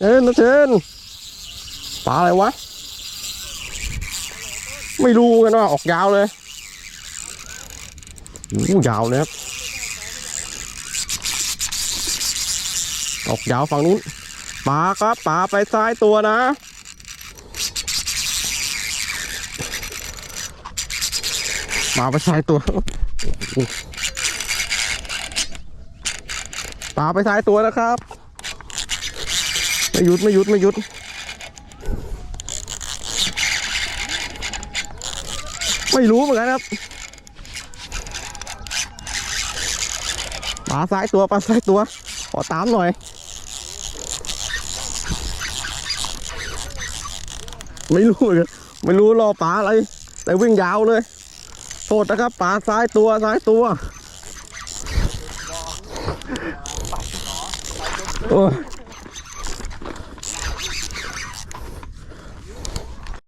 เชิญนะเชิญปลาอะไรวะ ไม่รู้กันว่าออกยาวเลยโอ้ยาวเลยครับออกยาวฝั่งนู้นปลาครับปลาไปซ้ายตัวนะปลาไปซ้ายตัวปลาไปซ้ายตัวนะครับ ไม่หยุดไม่หยุดไม่หยุดไม่รู้เหมือนกันครับปลาซ้ายตัวปลาซ้ายตัว ขอตามหน่อย ไม่รู้เหมือนกันไม่รู้รอปลาอะไร แต่วิ่งยาวเลยโทษนะครับปลาซ้ายตัวซ้ายตัวโอ้ย